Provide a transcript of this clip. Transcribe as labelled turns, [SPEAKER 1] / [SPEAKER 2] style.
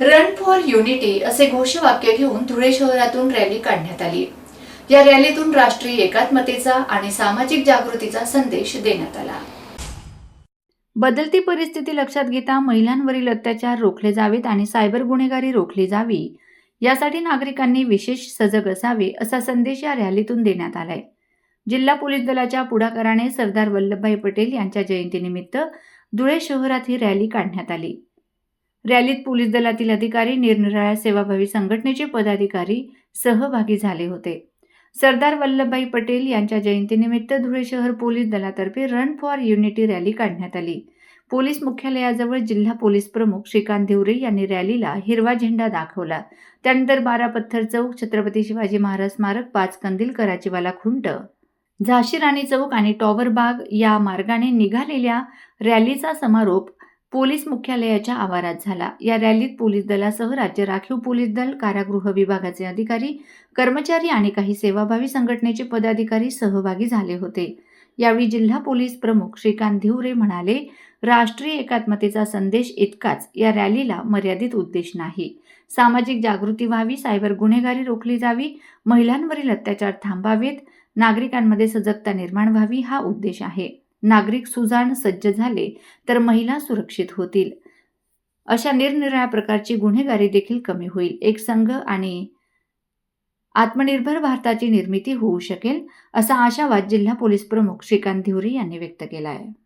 [SPEAKER 1] Run for unity असे घोषवाक्य घेऊन धुळे शहरातून रॅली काढण्यात आली. या रॅलीतून राष्ट्रीय एकात्मतेचा आणि सामाजिक जागृतीचा संदेश देण्यात आला. बदलती परिस्थिती लक्षात घेता महिलांवरील अत्याचार रोखले जावेत आणि सायबर गुन्हेगारी रोखली जावी यासाठी नागरिकांनी विशेष सजग असावे असा संदेश या रॅलीतून देण्यात आलाय. जिल्हा पोलीस दलाच्या पुढाकाराने सरदार वल्लभभाई पटेल यांच्या जयंतीनिमित्त धुळे शहरात ही रॅली काढण्यात आली. रॅलीत पोलीस दलातील अधिकारी निरनिराळ्या सेवाभावी संघटनेचे पदाधिकारी सहभागी झाले होते. सरदार वल्लभभाई पटेल यांच्या जयंतीनिमित्त धुळे शहर पोलीस दलातर्फे रन फॉर युनिटी रॅली काढण्यात आली. पोलीस मुख्यालयाजवळ जिल्हा पोलीस प्रमुख श्रीकांत धिवरे यांनी रॅलीला हिरवा झेंडा दाखवला. त्यानंतर बारा पत्थर चौक छत्रपती शिवाजी महाराज स्मारक पाच कंदील कराचीवाला खुंट झाशी राणी चौक आणि टॉवर बाग या मार्गाने निघालेल्या रॅलीचा समारोप पोलीस मुख्यालयाच्या आवारात झाला. या रॅलीत पोलीस दलासह राज्य राखीव पोलीस दल कारागृह विभागाचे अधिकारी कर्मचारी आणि काही सेवाभावी संघटनेचे पदाधिकारी सहभागी झाले होते. यावेळी जिल्हा पोलीस प्रमुख श्रीकांत धिवरे म्हणाले राष्ट्रीय एकात्मतेचा संदेश इतकाच. या रॅलीला मर्यादित उद्देश नाही. सामाजिक जागृती व्हावी सायबर गुन्हेगारी रोखली जावी महिलांवरील अत्याचार थांबावेत नागरिकांमध्ये सजगता निर्माण व्हावी हा उद्देश आहे. नागरिक सुजाण सज्ज झाले तर महिला सुरक्षित होतील. अशा निरनिराळ्या प्रकारची गुन्हेगारी देखील कमी होईल. एक संघ आणि आत्मनिर्भर भारताची निर्मिती होऊ शकेल असा आशावाद जिल्हा पोलीस प्रमुख श्रीकांत धिवरे यांनी व्यक्त केला आहे